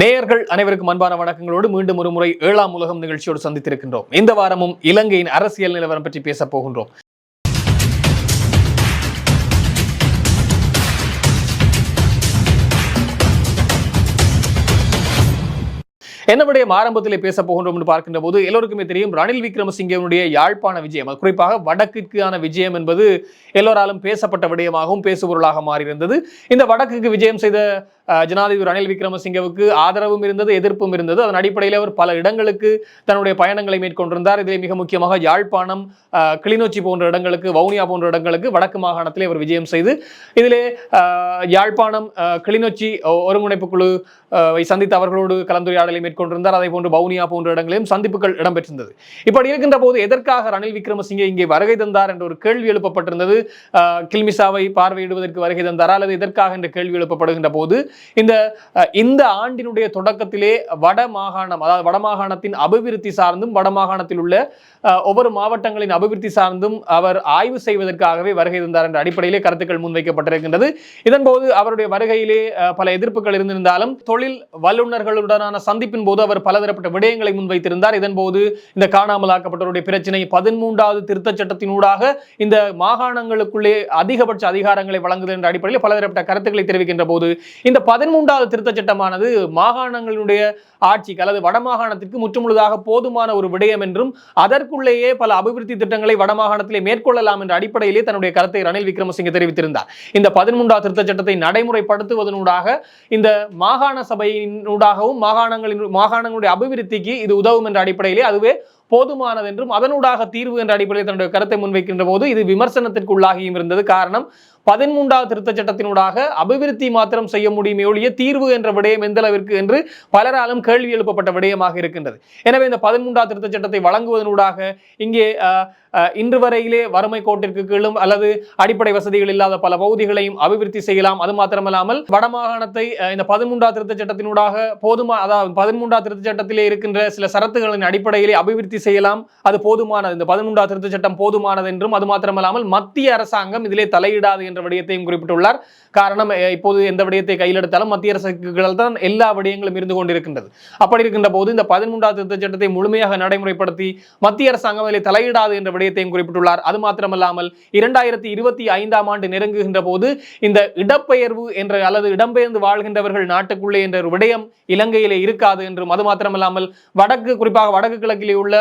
நேயர்கள் அனைவருக்கும் அன்பான வணக்கங்களோடு மீண்டும் ஒரு முறை ஏழாம் உலகம் நிகழ்ச்சியோடு சந்தித்திருக்கின்றோம். இந்த வாரமும் இலங்கையின் அரசியல் நிலவரம் பற்றி பேசப் போகின்றோம். என்ன விடயம் ஆரம்பத்திலே பேச போகின்றோம் என்று பார்க்கின்ற போது எல்லோருக்குமே தெரியும் ரணில் விக்ரமசிங்கனுடைய யாழ்ப்பாண விஜயம் குறிப்பாக வடக்குக்கான விஜயம் என்பது எல்லோராலும் பேசப்பட்ட விடயமாகவும் பேசுபொருளாக மாறியிருந்தது. இந்த வடக்குக்கு விஜயம் செய்த ஜனாதிபதி ரணில் விக்ரமசிங்கவுக்கு ஆதரவும் இருந்தது எதிர்ப்பும் இருந்தது. அதன் அடிப்படையில் அவர் பல இடங்களுக்கு தன்னுடைய பயணங்களை மேற்கொண்டிருந்தார். இதில் மிக முக்கியமாக யாழ்ப்பாணம் கிளிநொச்சி போன்ற இடங்களுக்கு வவுனியா போன்ற இடங்களுக்கு வடக்கு மாகாணத்திலே அவர் விஜயம் செய்து இதிலே யாழ்ப்பாணம் அஹ், கிளிநொச்சி ஒருங்கிணைப்பு குழு அஹ், சந்தித்து அவர்களோடு கலந்துரையாடலை மேற்கொண்டிருந்தார். அதே போன்று வவுனியா போன்ற இடங்களிலும் சந்திப்புகள் இடம்பெற்றிருந்தது. இப்படி இருக்கின்ற போது எதற்காக ரணில் விக்ரமசிங்கே இங்கே வருகை தந்தார் என்ற ஒரு கேள்வி எழுப்பப்பட்டிருந்தது? கில்மிசாவை பார்வையிடுவதற்கு வருகை தந்தாரா? அல்லது எதற்காக என்ற கேள்வி எழுப்பப்படுகின்ற போது இந்த இந்த ஆண்டினுடைய தொடக்கத்திலே வட மாகாணம் அதாவது வடமாகாணத்தின் அபிவிருத்தி சார்ந்தும் வடமாகாணத்தில் உள்ள ஒவ்வொரு மாவட்டங்களின் அபிவிருத்தி சார்ந்தும் அவர் ஆய்வு செய்வதற்காகவே வருகை இருந்தார் என்ற அடிப்படையிலே கருத்துக்கள் முன்வைக்கப்பட்டிருக்கின்றது. இதன்போது அவருடைய வருகையிலே பல எதிர்ப்புகள் இருந்திருந்தாலும் தொழில் வல்லுநர்களுடனான சந்திப்பின் போது அவர் பலதரப்பட்ட விடயங்களை முன்வைத்திருந்தார். இதன்போது இந்த காணாமலாக்கப்பட்டவருடைய பிரச்சனை பதிமூன்றாவது திருத்தச் சட்டத்தினூடாக இந்த மாகாணங்களுக்குள்ளே அதிகபட்ச அதிகாரங்களை வழங்குதல் என்ற அடிப்படையில் பலதரப்பட்ட கருத்துக்களை தெரிவிக்கின்ற போது இந்த பதிமூன்றாவது திருத்தச் சட்டமானது மாகாணங்களுடைய ஆட்சிக்கு அல்லது வடமாகாணத்திற்கு முற்றுமுழுதாக போதுமான ஒரு விடயம் என்றும் அதற்குள்ளேயே பல அபிவிருத்தி திட்டங்களை வடமாகாணத்திலே மேற்கொள்ளலாம் என்ற அடிப்படையிலே தன்னுடைய கருத்தை ரணில் விக்ரமசிங்கே தெரிவித்திருந்தார். இந்த பதிமூன்றாவது திருத்தச் சட்டத்தை நடைமுறைப்படுத்துவதனூடாக இந்த மாகாண சபையினூடாகவும் மாகாணங்களின் மாகாணங்களுடைய அபிவிருத்திக்கு இது உதவும் என்ற அடிப்படையிலே அதுவே போதுமானது என்றும் அதனூடாக தீர்வு என்ற அடிப்படையில் தன்னுடைய கருத்தை முன்வைக்கின்ற போது இது விமர்சனத்திற்கு உள்ளாகியும் இருந்தது. காரணம் பதிமூன்றாவது திருத்தச் சட்டத்தினூடாக அபிவிருத்தி மாத்திரம் செய்ய முடியுமே ஒழிய தீர்வு என்ற விடயம் எந்த அளவிற்கு என்று பலராலும் கேள்வி எழுப்பப்பட்ட விடயமாக இருக்கின்றது. எனவே இந்த பதிமூன்றாவது திருத்தச் சட்டத்தை வழங்குவதனூடாக இங்கே இன்று வரையிலே வறுமை கோட்டிற்கு கீழும் அல்லது அடிப்படை வசதிகள் இல்லாத பல பகுதிகளையும் அபிவிருத்தி செய்யலாம். அது மாத்திரமல்லாமல் வடமாகாணத்தை இந்த பதிமூன்றாவது திருத்தச் சட்டத்தினூடாக போதுமா அதாவது பதிமூன்றாவது திருத்தச் சட்டத்திலே இருக்கின்ற சில சரத்துகளின் அடிப்படையிலே அபிவிருத்தி செய்யலாம். அது போதுமானது. இந்த பதிமூன்றாம் திருத்த சட்டம் போதுமானது என்றும் அது மாத்திரமல்லாமல் மத்திய அரசாங்கம் இதிலே தலையிடாது என்ற விடயத்தையும் குறிப்பிட்டுள்ளார். காரணம் இப்போது எந்த விடயத்தை கையில் எடுத்தாலும் மத்திய அரசுகள் தான் எல்லா விடயங்களும் இருந்து கொண்டிருக்கின்றது. அப்படி இருக்கின்ற போது இந்த பதிமூன்றாம் திருத்த சட்டத்தை முழுமையாக நடைமுறைப்படுத்தி மத்திய அரசாங்கம் இதில் தலையிடாது என்ற விடயத்தையும் குறிப்பிட்டுள்ளார். அது மாத்திரமல்லாமல் இரண்டாயிரத்தி இருபத்தி ஐந்தாம் ஆண்டு நெருங்குகின்ற போது இந்த இடப்பெயர்வு என்ற அல்லது இடம்பெயர்ந்து வாழ்கின்றவர்கள் நாட்டுக்குள்ளே என்ற ஒரு விடயம் இலங்கையிலே இருக்காது என்றும் அது மாத்திரமல்லாமல் வடக்கு குறிப்பாக வடக்கு கிழக்கிலே உள்ள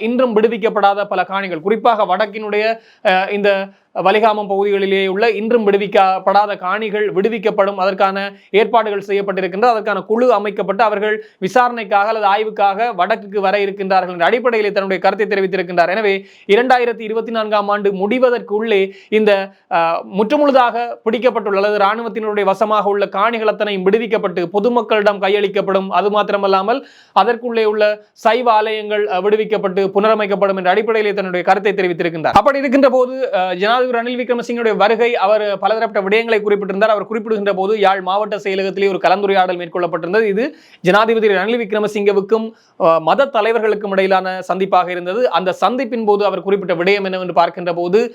இன்றும் விடுவிக்கப்படாத பல காணிகள். குறிப்பாக வடக்கினுடைய அஹ், இந்த வலிகாமம் பகுதிகளிலே உள்ள இன்றும் விடுவிக்கப்படாத காணிகள் விடுவிக்கப்படும். அதற்கான ஏற்பாடுகள் செய்யப்பட்டிருக்கின்றது அதற்கான குழு அமைக்கப்பட்டு அவர்கள் விசாரணைக்காக அல்லது ஆய்வுக்காக வடக்குக்கு வர இருக்கின்றார்கள் என்ற அடிப்படையில் தன்னுடைய கருத்தை தெரிவித்திருக்கின்றார். எனவே இரண்டாயிரத்தி இருபத்தி நான்காம் ஆண்டு முடிவதற்குள்ளே இந்த முற்றுமுழுதாக பிடிக்கப்பட்டுள்ள அல்லது இராணுவத்தினுடைய வசமாக உள்ள காணிகள் அத்தனையும் விடுவிக்கப்பட்டு பொதுமக்களிடம் கையளிக்கப்படும். அது மாத்திரமல்லாமல் அதற்குள்ளே உள்ள சைவ ஆலயங்கள் விடுவிக்கப்பட்டு புனரமைக்கப்படும் என்ற அடிப்படையில் தன்னுடைய கருத்தை தெரிவித்திருக்கின்றார். அப்படி இருக்கின்ற போது ஜனாதிபதி ஜனாதிபதி ரணில் விக்ரமசிங்கனுடைய வருகை அவர் பலதரப்பட்ட விடயங்களை குறிப்பிட்டிருந்தார். அவர் குறிப்பிடுகின்ற போது யாழ் மாவட்ட செயலகத்திலே ஒரு கலந்துரையாடல் மேற்கொள்ளப்பட்டிருந்தது. இது ஜனாதிபதி ரணில் விக்ரமசிங்கவுக்கும் மத தலைவர்களுக்கும் இடையிலான சந்திப்பாக இருந்தது. அந்த சந்திப்பின் போது அவர் குறிப்பிட்ட விடயம் என்னவென்று பார்க்கின்ற போது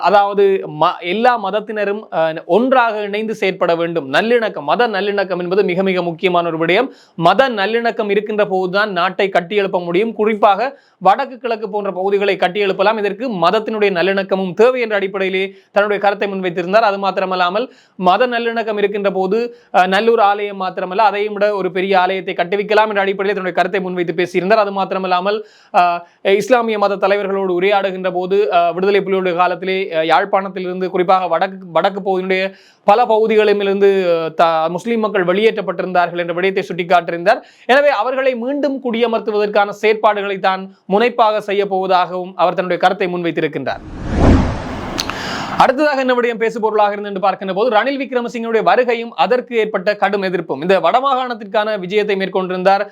அதாவது ம- எல்லா மதத்தினரும் ஒன்றாக இணைந்து செயற்பட வேண்டும். நல்லிணக்கம் மத நல்லிணக்கம் என்பது மிக மிக முக்கியமான ஒரு விடயம். மத நல்லிணக்கம் இருக்கின்ற போதுதான் நாட்டை கட்டியெழுப்ப முடியும். குறிப்பாக வடக்கு கிழக்கு போன்ற பகுதிகளை கட்டியெழுப்பலாம். இதற்கு மதத்தினுடைய நல்லிணக்கமும் தேவை என்ற என்ற அடிப்படையிலே தன்னுடைய கருத்தை முன்வைத்திருந்தார். அது மாத்திரமல்லாமல் மத நல்லிணக்கம் இருக்கின்ற போது நல்லூர் ஆலயம் மாத்திரமல்ல அதையும் விட ஒரு பெரிய ஆலயத்தை கட்டுவிக்கலாம் என்ற அடிப்படையில் தன்னுடைய கருத்தை முன்வைத்து பேசியிருந்தார். அது மாத்திரமல்லாமல் இஸ்லாமிய மத தலைவர்களோடு உரையாடுகின்ற போது விடுதலை புலிகளுடைய காலத்திலே யாழ்ப்பாணத்திலிருந்து குறிப்பாக வடக்கு வடக்கு பகுதியினுடைய பல பகுதிகளிலிருந்து த முஸ்லீம் மக்கள் வெளியேற்றப்பட்டிருந்தார்கள் என்ற விடயத்தை சுட்டிக்காட்டியிருந்தார். எனவே அவர்களை மீண்டும் குடியமர்த்துவதற்கான செயற்பாடுகளை தான் முனைப்பாக செய்ய போவதாகவும் அவர் தன்னுடைய கருத்தை முன்வைத்திருக்கின்றார். அடுத்ததாக என்னுடைய பேசு பொருளாக இருந்து என்று பார்க்கின்ற போது ரணில் விக்ரமசிங்கனுடைய வருகையும் அதற்கு ஏற்பட்ட கடும் எதிர்ப்பும். இந்த வடமாகாணத்திற்கான விஜயத்தை மேற்கொண்டிருந்தார்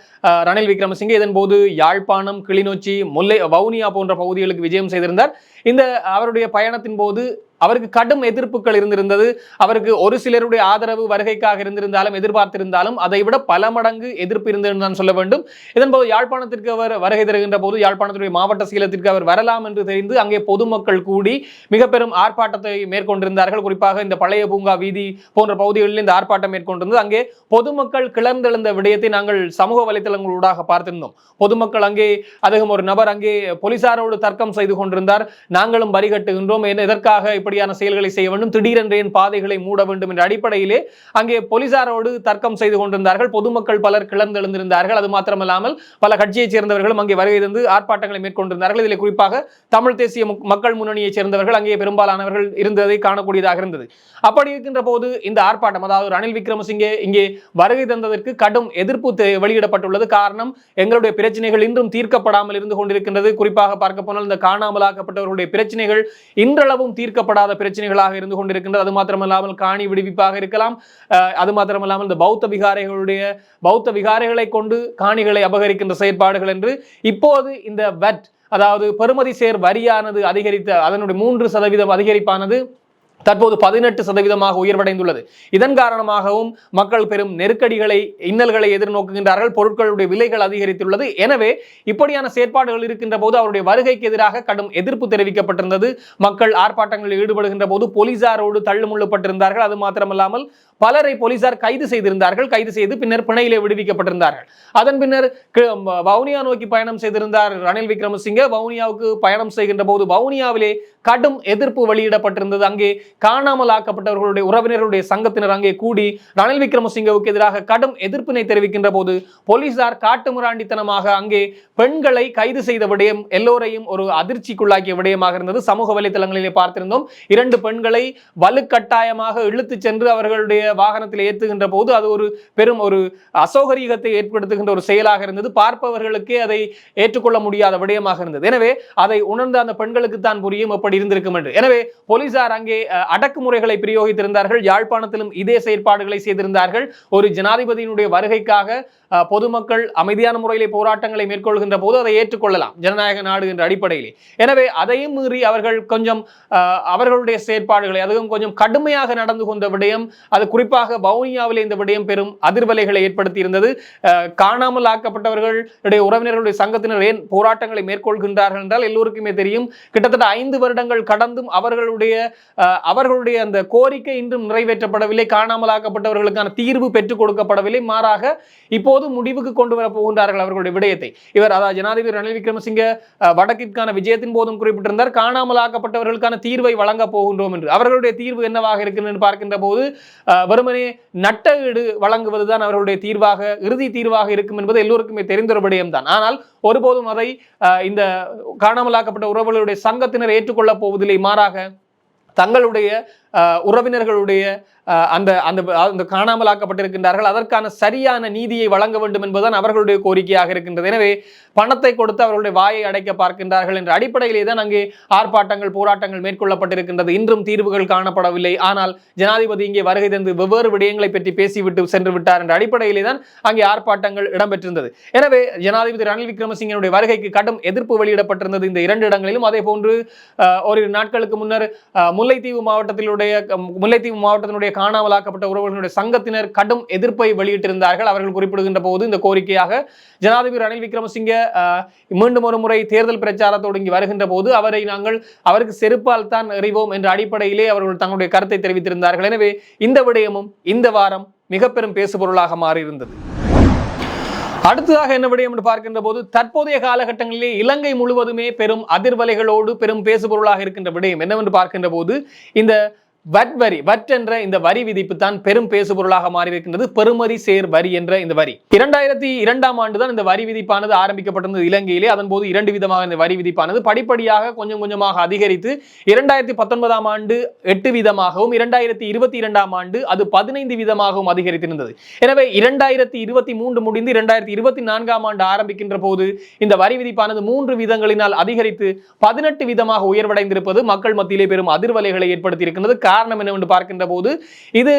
ரணில் விக்ரமசிங்கே. இதன் போது யாழ்ப்பாணம் கிளிநொச்சி முல்லை வவுனியா போன்ற பகுதிகளுக்கு விஜயம் செய்திருந்தார். இந்த அவருடைய பயணத்தின் போது அவருக்கு கடும் எதிர்ப்புகள் இருந்திருந்தது. அவருக்கு ஒரு சிலருடைய ஆதரவு வருகைக்காக இருந்திருந்தாலும் எதிர்பார்த்திருந்தாலும் அதை விட பல மடங்கு எதிர்ப்பு இருந்தது நான் சொல்ல வேண்டும். இதன்போது யாழ்ப்பாணத்திற்கு அவர் வருகை தருகின்ற போது யாழ்ப்பாணத்துடைய மாவட்ட சீலத்திற்கு அவர் வரலாம் என்று தெரிந்து அங்கே பொதுமக்கள் கூடி மிக பெரும் ஆர்ப்பாட்டத்தை மேற்கொண்டிருந்தார்கள். குறிப்பாக இந்த பழைய பூங்கா வீதி போன்ற பகுதிகளில் இந்த ஆர்ப்பாட்டம் மேற்கொண்டிருந்தது. அங்கே பொதுமக்கள் கிளர்ந்தெழுந்த விடயத்தை நாங்கள் சமூக வலைதளங்களூடாக பார்த்திருந்தோம். பொதுமக்கள் அங்கே அதிகம் ஒரு நபர் அங்கே போலீசாரோடு தர்க்கம் செய்து கொண்டிருந்தார். நாங்களும் வரிகட்டுகின்றோம். எதற்காக இப்படியான செயல்களை செய்ய வேண்டும்? திடீரென்று என் பாதைகளை மூட வேண்டும் என்ற அடிப்படையிலே அங்கே போலீசாரோடு தர்க்கம் செய்து கொண்டிருந்தார்கள். பொதுமக்கள் பலர் கிளர்ந்தெழுந்திருந்தார்கள். அது மாத்திரமல்லாமல் பல கட்சியைச் சேர்ந்தவர்களும் அங்கே வருகை தந்து ஆர்ப்பாட்டங்களை மேற்கொண்டிருந்தார்கள். இதில் குறிப்பாக தமிழ் தேசிய மக்கள் முன்னணியைச் சேர்ந்தவர்கள் அங்கே பெரும்பாலானவர்கள் இருந்ததை காணக்கூடியதாக இருந்தது. அப்படி இருக்கின்ற போது இந்த ஆர்ப்பாட்டம் அதாவது ரணில் விக்ரமசிங்கே இங்கே வருகை தந்ததற்கு கடும் எதிர்ப்பு வெளியிடப்பட்டுள்ளது. காரணம் எங்களுடைய பிரச்சனைகள் இன்றும் தீர்க்கப்படாமல் இருந்து கொண்டிருக்கின்றது. குறிப்பாக பார்க்க போனால் இந்த காணாமலாக்கப்பட்டவர்களுடைய பிரச்சனைகள் இன்றளவும் தீர்க்கப்படாத பிரச்சனைகளாக இருந்து கொண்டிருக்கின்றது. அது மாத்திரமல்லாமல் காணி விடுவிப்பாக இருக்கலாம். அது மாத்திரமல்லாமல் இந்த பௌத்த விகாரைகளுடைய பௌத்த விகாரைகளை கொண்டு காணிகளை அபகரிக்கின்ற செயற்பாடுகள் என்று இப்போது இந்த வட் அதாவது பெறுமதி சேர் வரியானது அதிகரித்த அதனுடைய மூன்று சதவீதம் அதிகரிப்பானது தற்போது பதினெட்டு சதவீதமாக உயர்வடைந்துள்ளது. இதன் காரணமாகவும் மக்கள் பெரும் நெருக்கடிகளை இன்னல்களை எதிர்நோக்குகின்றார்கள். பொருட்களுடைய விலைகள் அதிகரித்துள்ளது. எனவே இப்படியான செயற்பாடுகள் இருக்கின்ற போது அவருடைய வருகைக்கு எதிராக கடும் எதிர்ப்பு தெரிவிக்கப்பட்டிருந்தது. மக்கள் ஆர்ப்பாட்டங்களில் ஈடுபடுகின்ற போது போலீசாரோடு தள்ளுமுள்ளப்பட்டிருந்தார்கள். அது மாத்திரமல்லாமல் பலரை போலீசார் கைது செய்திருந்தார்கள். கைது செய்து பின்னர் பிணையிலே விடுவிக்கப்பட்டிருந்தார்கள். அதன் பின்னர் வவுனியா நோக்கி பயணம் செய்திருந்தார் ரணில் விக்ரமசிங்கே. வவுனியாவுக்கு பயணம் செய்கின்ற போது வவுனியாவிலே கடும் எதிர்ப்பு வெளியிடப்பட்டிருந்தது. அங்கே காணாமல் ஆக்கப்பட்டவர்களுடைய உறவினர்களுடைய சங்கத்தினர் அங்கே கூடி ரணில் விக்ரமசிங்கவுக்கு எதிராக கடும் எதிர்ப்பினை தெரிவிக்கின்ற போது போலீசார் காட்டுமிராண்டித்தனமாக அங்கே பெண்களை கைது செய்த விடயம் எல்லோரையும் ஒரு அதிர்ச்சிக்குள்ளாக்கிய விடயமாக இருந்தது. சமூக வலைதளங்களிலே பார்த்திருந்தோம். இரண்டு பெண்களை வலுக்கட்டாயமாக இழுத்துச் சென்று அவர்களுடைய தன்னுடைய வாகனத்தில் ஏற்றுகின்ற போது அது ஒரு பெரும் ஒரு அசௌகரியத்தை ஏற்படுத்துகின்ற ஒரு செயலாக இருந்தது. பார்ப்பவர்களுக்கே அதை ஏற்றுக்கொள்ள முடியாத விடயமாக இருந்தது. எனவே அதை உணர்ந்த அந்த பெண்களுக்கு தான் புரியும் எப்படி இருந்திருக்கும் என்று. எனவே போலீசார் அங்கே அடக்குமுறைகளை பிரயோகித்திருந்தார்கள். யாழ்ப்பாணத்திலும் இதே செயற்பாடுகளை செய்திருந்தார்கள். ஒரு ஜனாதிபதியினுடைய வருகைக்காக பொதுமக்கள் அமைதியான முறையிலே போராட்டங்களை மேற்கொள்கின்ற போது அதை ஏற்றுக்கொள்ளலாம். ஜனநாயக நாடு என்ற அடிப்படையிலே. எனவே அதையும் மீறி அவர்கள் கொஞ்சம் அவர்களுடைய செயற்பாடுகளை அதுவும் கொஞ்சம் கடுமையாக நடந்து கொண்ட விடயம் அது குறிப்பாக வவுனியாவிலே இந்த விடயம் பெரும் அதிர்வலைகளை ஏற்படுத்தி இருந்தது காணாமல் ஆக்கப்பட்டவர்களுடைய உறவினர்களுடைய சங்கத்தினர் ஏன் போராட்டங்களை மேற்கொள்கின்றார்கள் என்றால் எல்லோருக்குமே தெரியும். கிட்டத்தட்ட ஐந்து வருடங்கள் கடந்தும் அவர்களுடைய அஹ், அவர்களுடைய அந்த கோரிக்கை இன்றும் நிறைவேற்றப்படவில்லை. காணாமல் ஆக்கப்பட்டவர்களுக்கான தீர்வு பெற்றுக் கொடுக்கப்படவில்லை. மாறாக இப்போது எப்போது முடிவுக்கு கொண்டு வர போகின்றார்கள் அவர்களுடைய விடயத்தை? இவர் அதாவது ஜனாதிபதி ரணில் விக்ரமசிங்க வடக்கிற்கான விஜயத்தின் போதும் குறிப்பிட்டிருந்தார். காணாமலாக்கப்பட்டவர்களுக்கான தீர்வை வழங்க போகின்றோம் என்று. அவர்களுடைய தீர்வு என்னவாக இருக்கிறது பார்க்கின்ற போது வெறுமனே நட்ட ஈடு வழங்குவதுதான் அவர்களுடைய தீர்வாக இறுதி தீர்வாக இருக்கும் என்பது எல்லோருக்குமே தெரிந்த ஒரு விடயம்தான். ஆனால் ஒருபோதும் அதை இந்த காணாமலாக்கப்பட்ட உறவுகளுடைய சங்கத்தினர் ஏற்றுக்கொள்ளப் போவதில்லை. மாறாக தங்களுடைய உறவினர்களுடைய அந்த அந்த அந்த காணாமலாக்கப்பட்டிருக்கின்றார்கள். அதற்கான சரியான நீதியை வழங்க வேண்டும் என்பதுதான் அவர்களுடைய கோரிக்கையாக இருக்கின்றது. எனவே பணத்தை கொடுத்து அவர்களுடைய வாயை அடைக்க பார்க்கின்றார்கள் என்ற அடிப்படையிலே தான் அங்கே ஆர்ப்பாட்டங்கள் போராட்டங்கள் மேற்கொள்ளப்பட்டிருக்கின்றது. இன்றும் தீர்வுகள் காணப்படவில்லை. ஆனால் ஜனாதிபதி இங்கே வருகை தந்து வெவ்வேறு விடயங்களை பற்றி பேசிவிட்டு சென்று விட்டார் என்ற அடிப்படையிலே தான் அங்கே ஆர்ப்பாட்டங்கள் இடம்பெற்றிருந்தது. எனவே ஜனாதிபதி ரணில் விக்ரமசிங்கனுடைய வருகைக்கு கடும் எதிர்ப்பு வெளியிடப்பட்டிருந்தது இந்த இரண்டு இடங்களிலும். அதே போன்று ஒரு ஓரிரு நாட்களுக்கு முன்னர் முல்லைத்தீவு மாவட்டத்தில் மாவட்டத்தினுடைய முல்லைத்தீவு மாவட்டத்தினுடைய காணாமலாக்கப்பட்ட உறவுகளினுடைய சங்கத்தினர் கடும் எதிர்ப்பை வெளியிட்டிருந்தார்கள். அவர்கள் குறிப்பிடுகின்ற போது இந்த கோரிக்கையாக ஜனாதிபதி ரணில் விக்ரமசிங்கே மீண்டும் ஒரு முறை தேர்தல் பிரச்சாரத்தோடு இங்கு வருகின்ற போது அவரை நாங்கள் அவருக்கு செருப்பால் தான் எறிவோம் என்ற அடிப்படையிலே அவர்கள் தங்களுடைய கருத்தை தெரிவித்திருந்தார்கள். எனவே இந்த விடயமும் இந்த வாரம் மிக பெரும் பேசுபொருளாக மாறியிருந்தது. அடுத்ததாக என்ன விடயம் என்று பார்க்கின்ற போது தற்போதைய காலகட்டங்களிலே இலங்கை முழுவதுமே பெரும் அதிர்வலைகளோடு பெரும் பேசுபொருளாக இருக்கின்ற விடயம் என்னவென்று பார்க்கின்ற போது இந்த வட் வரி வட் என்ற இந்த வரி விதிப்பு தான் பெரும் பேசுபொருளாக மாறி பெருமதி சேர் வரி என்ற இந்த வரி. இரண்டாயிரத்தி இரண்டாம் ஆண்டு தான் இந்த வரி விதிப்பானது ஆரம்பிக்கப்பட்டிருந்தது இலங்கையிலே. அதன் போது இரண்டு விதமாக இந்த வரி விதிப்பானது படிப்படியாக கொஞ்சம் கொஞ்சமாக அதிகரித்து இரண்டாயிரத்தி பத்தொன்பதாம் ஆண்டு எட்டு வீதமாகவும் இரண்டாயிரத்தி இருபத்தி இரண்டாம் ஆண்டு அது பதினைந்து வீதமாகவும் அதிகரித்திருந்தது. எனவே இரண்டாயிரத்தி இருபத்தி மூன்று முடிந்து இரண்டாயிரத்தி இருபத்தி நான்காம் ஆண்டு ஆரம்பிக்கின்ற போது இந்த வரி விதிப்பானது மூன்று விதங்களினால் அதிகரித்து பதினெட்டு வீதமாக உயர்வடைந்திருப்பது மக்கள் மத்தியிலே பெரும் அதிர்வலைகளை ஏற்படுத்தியிருக்கின்றது. காரணம் என்னவென்று பார்க்கின்ற போது இது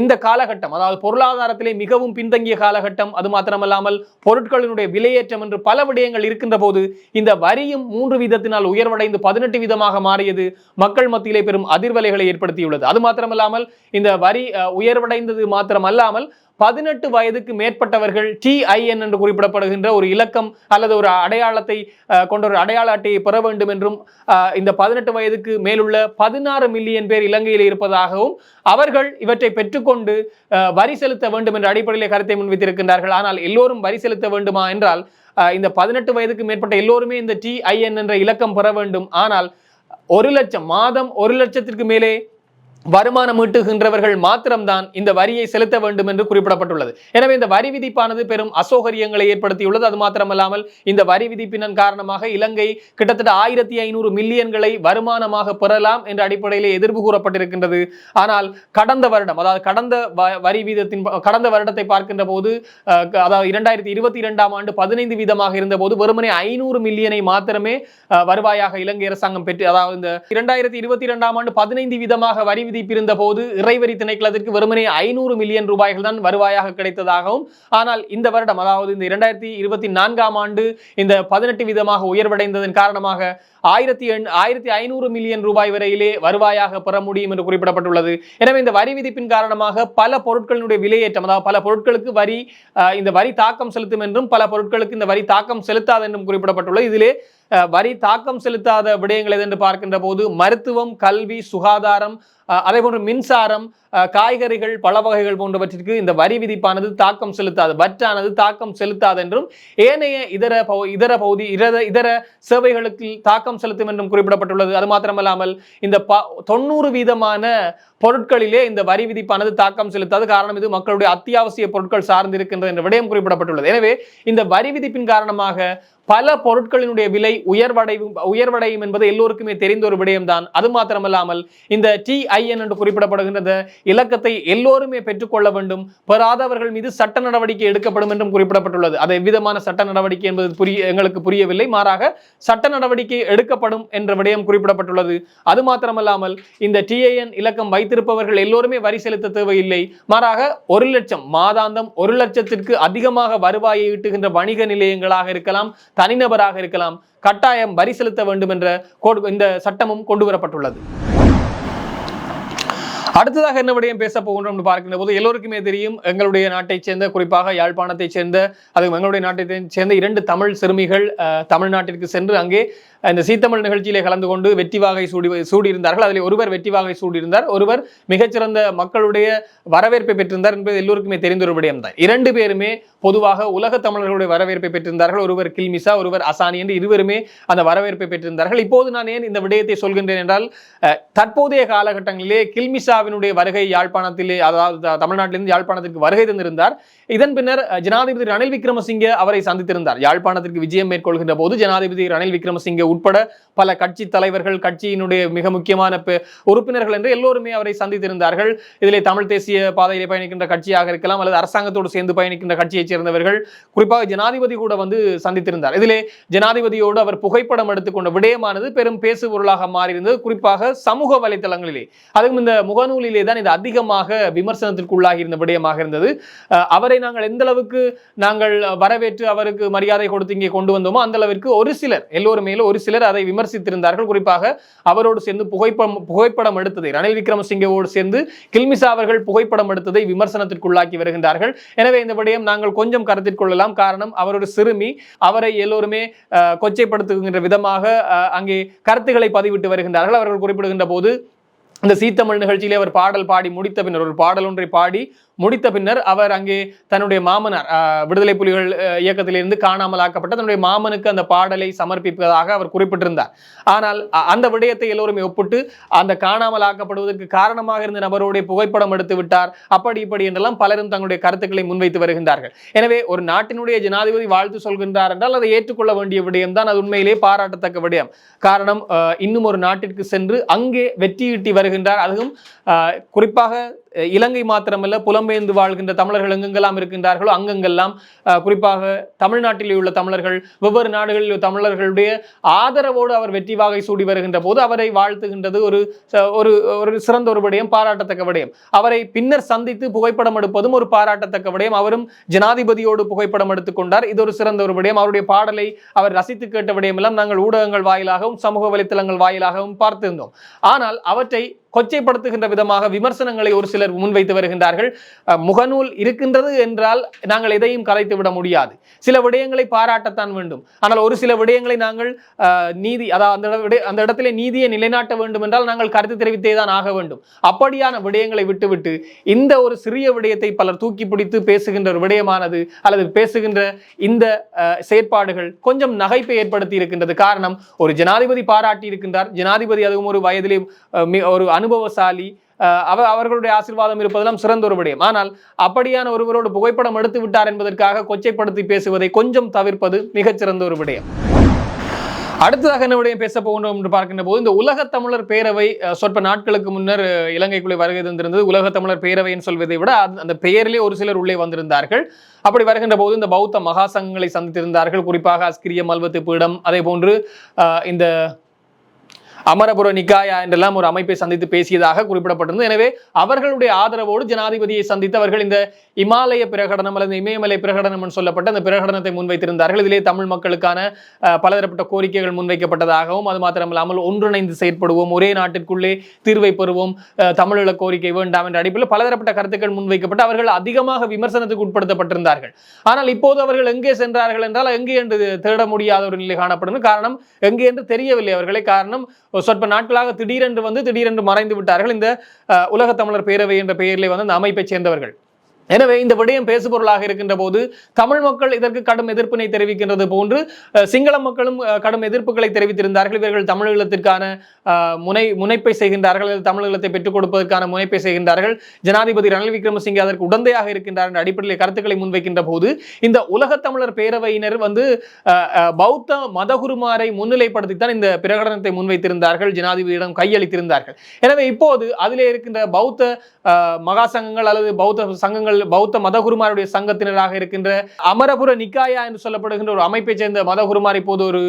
இந்த காலகட்டம் அதாவது பொருளாதாரத்திலே மிகவும் பின்தங்கிய காலகட்டம் அது மாத்திரமல்லாமல் பொருட்களினுடைய விலையேற்றம் என்று பல விடயங்கள் இருக்கின்ற போது இந்த வரியும் மூன்று வீதத்தினால் உயர்வடைந்து பதினெட்டு வீதமாக மாறியது மக்கள் மத்தியிலே பெரும் அதிர்வலைகளை ஏற்படுத்தியுள்ளது. அது மாத்திரமல்லாமல் இந்த வரி உயர்வடைந்தது மாத்திரமல்லாமல் பதினெட்டு வயதுக்கு மேற்பட்டவர்கள் டிஐஎன் என்று குறிப்பிடப்படுகின்ற ஒரு இலக்கம் அல்லது ஒரு அடையாளத்தை கொண்ட ஒரு அடையாள அட்டையை பெற வேண்டும் என்றும் இந்த பதினெட்டு வயதுக்கு மேலுள்ள பதினாறு மில்லியன் பேர் இலங்கையில் இருப்பதாகவும் அவர்கள் இவற்றை பெற்றுக்கொண்டு வரி செலுத்த வேண்டும் என்ற அடிப்படையிலே கருத்தை முன்வைத்திருக்கின்றார்கள். ஆனால் எல்லோரும் வரி செலுத்த வேண்டுமா என்றால் இந்த பதினெட்டு வயதுக்கு மேற்பட்ட எல்லோருமே இந்த டிஐஎன் என்ற இலக்கம் பெற வேண்டும். ஆனால் ஒரு லட்சம் மாதம் ஒரு லட்சத்திற்கு மேலே வருமானம் ஈட்டுகின்றவர்கள் மாத்திரம்தான் இந்த வரியை செலுத்த வேண்டும் என்று குறிப்பிடப்பட்டுள்ளது. எனவே இந்த வரி விதிப்பானது பெரும் அசௌகரியங்களை ஏற்படுத்தியுள்ளது. அது மாத்திரமல்லாமல் இந்த வரி விதிப்பின் காரணமாக இலங்கை கிட்டத்தட்ட ஆயிரத்தி ஐநூறு மில்லியன்களை வருமானமாக பெறலாம் என்ற அடிப்படையிலே எதிர்ப்பு கூறப்பட்டிருக்கின்றது. ஆனால் கடந்த வருடம் அதாவது கடந்த வ- வரி வீதத்தின் கடந்த வருடத்தை பார்க்கின்ற போது அதாவது இரண்டாயிரத்தி இருபத்தி இரண்டாம் ஆண்டு பதினைந்து வீதமாக இருந்தபோது வெறுமனே ஐநூறு மில்லியனை மாத்திரமே வருவாயாக இலங்கை அரசாங்கம் பெற்று அதாவது இந்த இரண்டாயிரத்தி இருபத்தி இரண்டாம் ஆண்டு பதினைந்து வீதமாக வரி விதிப்பிருந்த போது இறைவரி திணைக்களத்திற்கு வெறுமனே ஐநூறு மில்லியன் ரூபாய்கள் தான் வருவாயாக கிடைத்ததாகவும் ஆனால் இந்த வருடம் அதாவது இந்த இரண்டாயிரத்தி இருபத்தி நான்காம் ஆண்டு இந்த பதினெட்டு விதமாக உயர்வடைந்ததன் காரணமாக ஆயிரத்தி எண் ஆயிரத்தி ஐநூறு மில்லியன் ரூபாய் வரையிலே வருவாயாக பெற முடியும் என்று குறிப்பிடப்பட்டுள்ளது. எனவே இந்த வரி விதிப்பின் காரணமாக பல பொருட்களினுடைய விலையேற்றம் அதாவது பல பொருட்களுக்கு வரி இந்த வரி தாக்கம் செலுத்தும் என்றும் பல பொருட்களுக்கு இந்த வரி தாக்கம் செலுத்தாது என்றும் குறிப்பிடப்பட்டுள்ளது. இதிலே வரி தாக்கம் செலுத்தாத விடயங்கள் எது என்று பார்க்கின்ற போது மருத்துவம் கல்வி சுகாதாரம் அதே போன்று மின்சாரம் காய்கறிகள் பழ வகைகள் போன்றவற்றிற்கு இந்த வரி விதிப்பானது தாக்கம் செலுத்தாது வற்றானது தாக்கம் செலுத்தாது என்றும் ஏனைய இதர இதர பகுதி இதர இதர சேவைகளுக்கு தாக்கம் செலுத்தும் என்றும் குறிப்பிடப்பட்டுள்ளது. அது மாத்திரமல்லாமல் இந்த ப தொண்ணூறு வீதமான பொருட்களிலே இந்த வரி விதிப்பானது தாக்கம் செலுத்தாது. காரணம் இது மக்களுடைய அத்தியாவசிய பொருட்கள் சார்ந்திருக்கின்றது என்ற விடயம் குறிப்பிடப்பட்டுள்ளது. எனவே இந்த வரி விதிப்பின் காரணமாக பல பொருட்களினுடைய விலை உயர்வடையும் உயர்வடையும் என்பது எல்லோருக்குமே தெரிந்த ஒரு விடயம்தான். அது மாத்திரமல்லாமல் இந்த டி டிஐஎன் என்று குறிப்பிடப்படுகின்றது. இலக்கத்தை எல்லோருமே பெற்றுக்கொள்ள வேண்டும். பெறாதவர்கள் மீது சட்ட நடவடிக்கை எடுக்கப்படும் என்றும் குறிப்பிடப்பட்டுள்ளது. அது எவ்விதமான சட்ட நடவடிக்கை என்பது புரிய எங்களுக்கு புரியவில்லை. மாறாக சட்ட நடவடிக்கை எடுக்கப்படும் என்ற விடயம் குறிப்பிடப்பட்டுள்ளது. அது மாத்திரமல்லாமல் இந்த டிஐஎன் இலக்கம் வைத்திருப்பவர்கள் எல்லோருமே வரி செலுத்த தேவையில்லை. மாறாக ஒரு லட்சம் மாதாந்தம் ஒரு லட்சத்திற்கு அதிகமாக வருவாயை ஈட்டுகின்ற வணிக நிலையங்களாக இருக்கலாம் தனிநபராக இருக்கலாம் கட்டாயம் வரி செலுத்த வேண்டும் என்ற இந்த சட்டமும் கொண்டு வரப்பட்டுள்ளது அடுத்ததாக என்ன விடயம் பேச போகின்றோம் பார்க்கின்ற போது எல்லோருக்குமே தெரியும் எங்களுடைய நாட்டைச் சேர்ந்த குறிப்பாக யாழ்ப்பாணத்தைச் சேர்ந்த அது எங்களுடைய நாட்டை சேர்ந்த இரண்டு தமிழ் சிறுமிகள் தமிழ்நாட்டிற்கு சென்று அங்கே இந்த சீத்தமிழ் நிகழ்ச்சியிலே கலந்து கொண்டு வெற்றி வாகை சூடி சூடியிருந்தார்கள். அதில் ஒருவர் வெற்றி வாகை சூடியிருந்தார். ஒருவர் மிகச்சிறந்த மக்களுடைய வரவேற்பை பெற்றிருந்தார் என்பது எல்லோருக்குமே தெரிந்த ஒரு விடயம் தான் இரண்டு பேருமே பொதுவாக உலக தமிழர்களுடைய வரவேற்பை பெற்றிருந்தார்கள். ஒருவர் கில்மிசா ஒருவர் அசானி என்று இருவருமே அந்த வரவேற்பை பெற்றிருந்தார்கள். இப்போது நான் ஏன் இந்த விடயத்தை சொல்கின்றேன் என்றால் தற்போதைய காலகட்டங்களிலே கில்மிசாவினுடைய வருகை யாழ்ப்பாணத்திலே அதாவது தமிழ்நாட்டிலிருந்து யாழ்ப்பாணத்திற்கு வருகை தந்திருந்தார். இதன் பின்னர் ஜனாதிபதி ரணில் விக்ரமசிங்கே அவரை சந்தித்திருந்தார். யாழ்ப்பாணத்திற்கு விஜயம் மேற்கொள்கின்ற போது ஜனாதிபதி ரணில் விக்ரமசிங்கே உட்பட பல கட்சி தலைவர்கள் கட்சியினுடைய மிக முக்கியமான உறுப்பினர்கள் என்று எல்லோருமே அவரை சந்தித்திருந்தார்கள். இதிலே தமிழ் தேசிய பாதையிலே பயணிக்கின்ற கட்சியாக இருக்கலாம் அல்லது அரசாங்கத்தோடு சேர்ந்து பயணிக்கின்ற கட்சியைச் சேர்ந்தவர்கள் குறிப்பாக ஜனாதிபதி கூட வந்து சந்தித்திருந்தார். இதிலே ஜனாதிபதியோடு அவர் புகைப்படம் எடுத்துக்கொண்ட விடயமானது பெரும் பேசு பொருளாக மாறியிருந்தது. குறிப்பாக சமூக வலைதளங்களிலே அதுவும் இந்த முகநூல் முகநூலிலே தான் இது அதிகமாக விமர்சனத்திற்குள்ளாகி இருந்த விடயமாக இருந்தது. அவரை நாங்கள் எந்த அளவுக்கு நாங்கள் வரவேற்று அவருக்கு மரியாதை கொடுத்து இங்கே கொண்டு வந்தோமோ அந்த அளவிற்கு ஒரு சிலர் எல்லோருமேலும் ஒரு சிலர் அதை விமர்சித்திருந்தார்கள். குறிப்பாக அவரோடு சேர்ந்து புகைப்படம் புகைப்படம் எடுத்ததை ரணில் விக்ரமசிங்கவோடு சேர்ந்து கில்மிசா அவர்கள் புகைப்படம் எடுத்ததை விமர்சனத்திற்குள்ளாக்கி வருகின்றார்கள். எனவே இந்த விடயம் நாங்கள் கொஞ்சம் கருத்தில் கொள்ளலாம். காரணம் அவர் ஒரு சிறுமி. அவரை எல்லோருமே அஹ், கொச்சைப்படுத்துகின்ற விதமாக அங்கே கருத்துக்களை பதிவிட்டு வருகின்றார்கள். அவர்கள் குறிப்பிடுகின்ற போது இந்த சீத்தமிழ் நிகழ்ச்சியிலே அவர் பாடல் பாடி முடித்த பின்னர் ஒரு பாடல் ஒன்றை பாடி முடித்த பின்னர் அவர் அங்கே தன்னுடைய மாமனார் விடுதலை புலிகள் இயக்கத்திலிருந்து காணாமல் ஆக்கப்பட்ட தன்னுடைய மாமனுக்கு அந்த பாடலை சமர்ப்பிப்பதாக அவர் குறிப்பிட்டிருந்தார். ஆனால் அந்த விடயத்தை எல்லோருமே ஒப்பிட்டு அந்த காணாமல் ஆக்கப்படுவதற்கு காரணமாக இருந்த நபருடைய புகைப்படம் எடுத்து விட்டார். அப்படி இப்படி என்றெல்லாம் பலரும் தங்களுடைய கருத்துக்களை முன்வைத்து வருகின்றார்கள். எனவே ஒரு நாட்டினுடைய ஜனாதிபதி வாழ்த்து சொல்கின்றார் என்றால் அதை ஏற்றுக்கொள்ள வேண்டிய விடயம் தான் அது உண்மையிலே பாராட்டத்தக்க விடயம். காரணம் இன்னும் ஒரு நாட்டிற்கு சென்று அங்கே வெற்றியீட்டி வருகின்றார். அதுவும் குறிப்பாக இலங்கை மாத்திரமல்ல புலம்பெயர்ந்து வாழ்கின்ற தமிழர்கள் எங்கெங்கெல்லாம் இருக்கின்றார்களோ அங்கெங்கெல்லாம் அஹ், குறிப்பாக தமிழ்நாட்டிலே உள்ள தமிழர்கள் வெவ்வேறு நாடுகளில் உள்ள தமிழர்களுடைய ஆதரவோடு அவர் வெற்றி வாகை சூடி வருகின்ற போது அவரை வாழ்த்துகின்றது ஒரு ஒரு ஒரு சிறந்த ஒரு விடயம் பாராட்டத்தக்க விடயம். அவரை பின்னர் சந்தித்து புகைப்படம் எடுப்பதும் ஒரு பாராட்டத்தக்க விடயம். அவரும் ஜனாதிபதியோடு புகைப்படம் எடுத்துக்கொண்டார் இது ஒரு சிறந்த ஒரு விடயம். அவருடைய பாடலை அவர் ரசித்து கேட்ட விடயமெல்லாம் நாங்கள் ஊடகங்கள் வாயிலாகவும் சமூக வலைத்தளங்கள் வாயிலாகவும் பார்த்திருந்தோம். ஆனால் அவற்றை கொச்சைப்படுத்துகின்ற விதமாக விமர்சனங்களை ஒரு சிலர் முன்வைத்து வருகின்றார்கள். முகநூல் இருக்கின்றது என்றால் நாங்கள் எதையும் கலைத்து விட முடியாது. சில விடயங்களை பாராட்டத்தான் வேண்டும். ஆனால் ஒரு சில விடயங்களை நாங்கள் நீதி அதாவது அந்த அந்த இடத்திலே நீதியை நிலைநாட்ட வேண்டும் என்றால் நாங்கள் கருத்து தெரிவித்தே தான் ஆக வேண்டும். அப்படியான விடயங்களை விட்டுவிட்டு இந்த ஒரு சிறிய விடயத்தை பலர் தூக்கி பிடித்து பேசுகின்ற ஒரு விடயமானது அல்லது பேசுகின்ற இந்த செயற்பாடுகள் கொஞ்சம் நகைப்பை ஏற்படுத்தி இருக்கின்றது. காரணம் ஒரு ஜனாதிபதி பாராட்டி இருக்கின்றார். ஜனாதிபதி அதுவும் ஒரு வயதிலே ஒரு அனு அனுபவசாலி அவ அவர்களுடைய ஆசீர்வாதம் இருப்பதெல்லாம் சிறந்த ஒரு விடயம். ஆனால் அப்படியான ஒருவரோடு புகைப்படம் எடுத்து விட்டார் என்பதற்காக கொச்சைப்படுத்தி பேசுவதை கொஞ்சம் தவிர்ப்பது மிகச்சிறந்த ஒரு விடயம். அடுத்ததாக என்ன விடயம் பேச போகணும் என்று பார்க்கின்ற போது இந்த உலக தமிழர் பேரவை சொற்ப நாட்களுக்கு முன்னர் இலங்கைக்குள்ளே வருகை தந்திருந்தது. உலக தமிழர் பேரவைன்னு சொல்வதை விட அந்த- பெயரிலே ஒரு சிலர் உள்ளே வந்திருந்தார்கள். அப்படி வருகின்ற போது இந்த பௌத்த மகாசங்கங்களை சந்தித்திருந்தார்கள். குறிப்பாக அஸ்கிரிய மல்வத்து பீடம் அதே போன்று இந்த அமரபுர நிக்காயா என்றெல்லாம் ஒரு அமைப்பை சந்தித்து பேசியதாக குறிப்பிடப்பட்டிருந்தது. எனவே அவர்களுடைய ஆதரவோடு ஜனாதிபதியை சந்தித்து அவர்கள் இந்த இமாலய பிரகடனம் அல்லது இமயமலை பிரகடனம் என்று சொல்லப்பட்ட அந்த பிரகடனத்தை முன்வைத்திருந்தார்கள். இதிலே தமிழ் மக்களுக்கான பலதரப்பட்ட கோரிக்கைகள் முன்வைக்கப்பட்டதாகவும் அது மாத்திரமில்லாமல் ஒன்றிணைந்து செயற்படுவோம் ஒரே நாட்டிற்குள்ளே தீர்வை பெறுவோம் அஹ், தமிழீழ கோரிக்கை வேண்டாம் என்ற அடிப்படையில் பலதரப்பட்ட கருத்துக்கள் முன்வைக்கப்பட்டு அவர்கள் அதிகமாக விமர்சனத்துக்கு உட்படுத்தப்பட்டிருந்தார்கள். ஆனால் இப்போது அவர்கள் எங்கே சென்றார்கள் என்றால் எங்கே என்று தேட முடியாத ஒரு நிலை காணப்படும் காரணம் எங்கே என்று தெரியவில்லை அவர்களை. காரணம் சொற்ப நாட்களாக திடீரென்று வந்து திடீரென்று மறைந்து விட்டார்கள். இந்த உலக தமிழர் பேரவை என்ற பெயரிலே வந்து அந்த அமைப்பைச் சேர்ந்தவர்கள். எனவே இந்த விடயம் பேசுபொருளாக இருக்கின்ற போது தமிழ் மக்கள் இதற்கு கடும் எதிர்ப்பினை தெரிவிக்கின்றது போன்று சிங்கள மக்களும் கடும் எதிர்ப்புகளை தெரிவித்திருந்தார்கள். இவர்கள் தமிழீழத்திற்கான முனை முனைப்பை செய்கின்றார்கள். அல்லது தமிழீழத்தை பெற்றுக் கொடுப்பதற்கான முனைப்பை செய்கின்றார்கள். ஜனாதிபதி ரணில் விக்ரமசிங்கே அதற்கு உடந்தையாக இருக்கின்றார் என்ற அடிப்படையில் கருத்துக்களை முன்வைக்கின்ற போது இந்த உலகத் தமிழர் பேரவையினர் வந்து பௌத்த மதகுருமாரை முன்னிலைப்படுத்தித்தான் இந்த பிரகடனத்தை முன்வைத்திருந்தார்கள். ஜனாதிபதியிடம் கையளித்திருந்தார்கள். எனவே இப்போது அதிலே இருக்கின்ற பௌத்த மகாசங்கங்கள் அல்லது பௌத்த சங்கங்கள் பௌத்த மதகுருமாருடைய சங்கத்தினராக இருக்கின்ற அமரபுர நிக்காயா என்று சொல்லப்படுகின்ற ஒரு அமைப்பை சேர்ந்த மதகுருமார் இப்போது ஒரு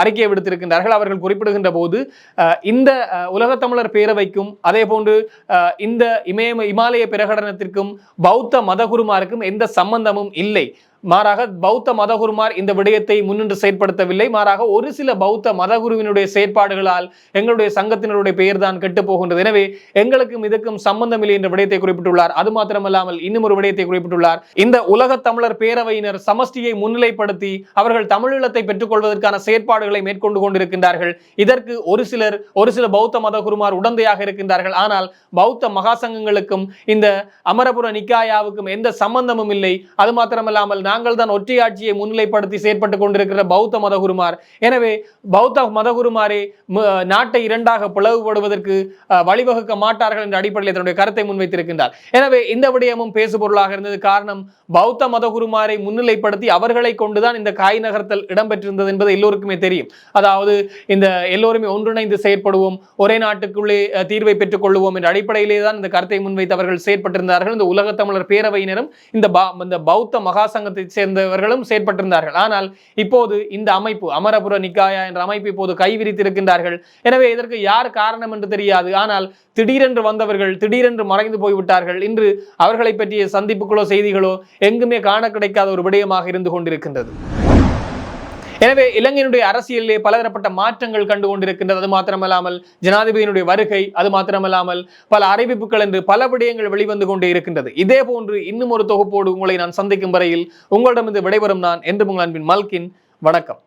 அறிக்கையை விடுத்திருக்கின்றார்கள். அவர்கள் குறிப்பிடுகின்ற போது இந்த உலகத்தமிழர் பேரவைக்கும் அதே போன்று இந்த இமய இமாலய பிரகடனத்திற்கும் பௌத்த மதகுருமாருக்கும் எந்த சம்பந்தமும் இல்லை. மாறாக பௌத்த மதகுருமார் இந்த விடயத்தை முன்னின்று செயற்படுத்தவில்லை. மாறாக ஒரு சில பௌத்த மதகுருவினுடைய செயற்பாடுகளால் எங்களுடைய சங்கத்தினருடைய பெயர் தான் கெட்டு போகின்றது. எனவே எங்களுக்கும் இதுக்கும் சம்பந்தம் இல்லை என்ற விடயத்தை குறிப்பிட்டுள்ளார். அது மாத்திரமல்லாமல் இன்னும் ஒரு விடயத்தை குறிப்பிட்டுள்ளார். இந்த உலக தமிழர் பேரவையினர் சமஷ்டியை முன்னிலைப்படுத்தி அவர்கள் தமிழீழத்தை பெற்றுக்கொள்வதற்கான செயற்பாடுகளை மேற்கொண்டு கொண்டிருக்கின்றார்கள். இதற்கு ஒரு சிலர் ஒரு சில பௌத்த மதகுருமார் உடந்தையாக இருக்கின்றார்கள். ஆனால் பௌத்த மகாசங்கங்களுக்கும் இந்த அமரபுர நிக்காயாவுக்கும் எந்த சம்பந்தமும் இல்லை. அது மாத்திரமல்லாமல் நாங்கள் தான் ஒற்றையாட்சியை முன்னிலைப்படுத்தி செயற்பட்டு கொண்டிருக்கிற பௌத்த மதகுருமார். எனவே பௌத்த மதகுருமாரே நாட்டை இரண்டாக பிளவுபடுவதற்கு வழிவகுக்க மாட்டார்கள் என்ற அடிப்படையில் தன்னுடைய கருத்தை முன்வைத்திருக்கின்றார். எனவே இந்த விடயமும் பேசுபொருளாக இருந்தது. காரணம் பௌத்த மதகுருமாரை முன்னிலைப்படுத்தி அவர்களை கொண்டுதான் இந்த காய் நகர்த்தல் இடம்பெற்றிருந்தது என்பது எல்லோருக்குமே தெரியும். அதாவது இந்த எல்லோருமே ஒன்றிணைந்து செயற்படுவோம் ஒரே நாட்டுக்குள்ளே தீர்வை பெற்றுக் கொள்வோம் என்ற அடிப்படையிலே தான் இந்த கருத்தை முன்வைத்து அவர்கள் செயற்பட்டிருந்தார்கள். இந்த உலகத் தமிழர் பேரவையினரும் இந்த இந்த பௌத்த மகாசங்கத்தை சேர்ந்தவர்களும் செயற்பட்டிருந்தார்கள். ஆனால் இப்போது இந்த அமைப்பு அமரபுர நிக்காயா என்ற அமைப்பு இப்போது கைவிரித்திருக்கின்றார்கள் எனவே இதற்கு யார் காரணம் என்று தெரியாது. ஆனால் திடீரென்று வந்தவர்கள் திடீரென்று மறைந்து போய்விட்டார்கள். இன்று அவர்களை பற்றிய சந்திப்புகளோ செய்திகளோ எங்குமே காண கிடைக்காத ஒரு விடயமாக இருந்து கொண்டிருக்கின்றது. எனவே இலங்கையினுடைய அரசியலிலே பலதரப்பட்ட மாற்றங்கள் கண்டு கொண்டிருக்கின்றது அது மாத்திரமல்லாமல் ஜனாதிபதியினுடைய வருகை அது மாத்திரமல்லாமல் பல அறிவிப்புகள் என்று பல விடயங்கள் வெளிவந்து கொண்டே இருக்கின்றது. இதே போன்று இன்னும் ஒரு தொகுப்போடு உங்களை நான் சந்திக்கும் வரையில் உங்களிடமிருந்து விடைபெறும் நான் என்று உங்கள் அன்பின் மல்கின். வணக்கம்.